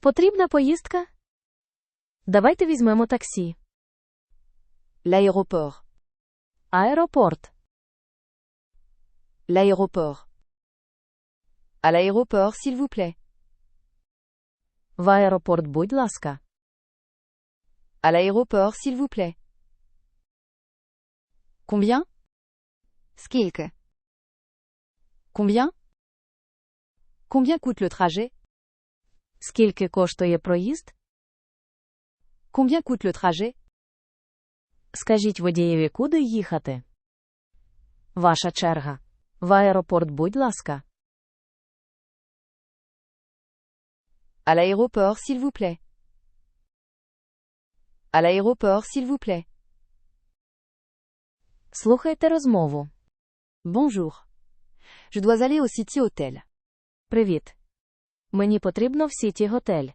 Потрібна поїздка? Давайте візьмемо таксі. L'aéroport. Аеропорт. L'aéroport. À l'aéroport, s'il vous plaît. В аеропорт, будь ласка. À l'aéroport, s'il vous plaît. Combien Скільки. Combien Combien coûte le trajet Скільки коштує проїзд? Combien coûte le trajet Скажіть водієві, куди їхати. Ваша черга. В аеропорт, будь ласка. À l'aéroport, s'il vous plaît. À l'aéroport, s'il vous plaît. Слухайте розмову. Bonjour. Je dois aller au City Hotel. Привіт. Мені потрібно в Сіті готель.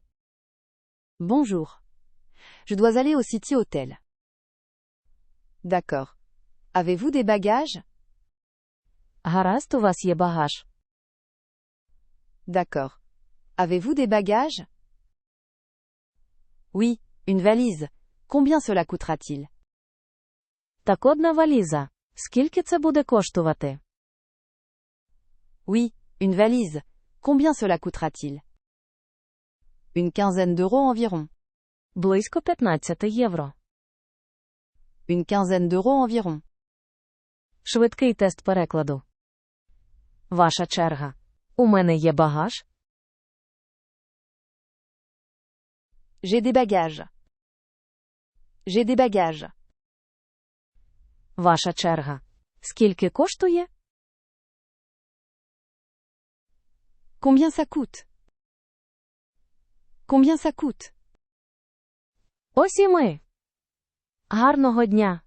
Bonjour. Je dois aller au City Hotel. D'accord. Avez-vous des bagages Гаразд, у вас є багаж. D'accord. Avez-vous des bagages Oui, une valise. Combien cela coûtera-t-il Так одна валіза. Скільки це буде коштувати? Oui, une valise. Combien cela coûtera-t-il Une quinzaine d'euros environ. Близько 15 євро. Une quinzaine d'euros environ. Швидкий тест перекладу. Ваша черга. У мене є багаж. J'ai des bagages. J'ai des bagages. Ваша черга. Скільки коштує? Combien ça coûte Combien ça coûte Ось і ми. Гарного дня!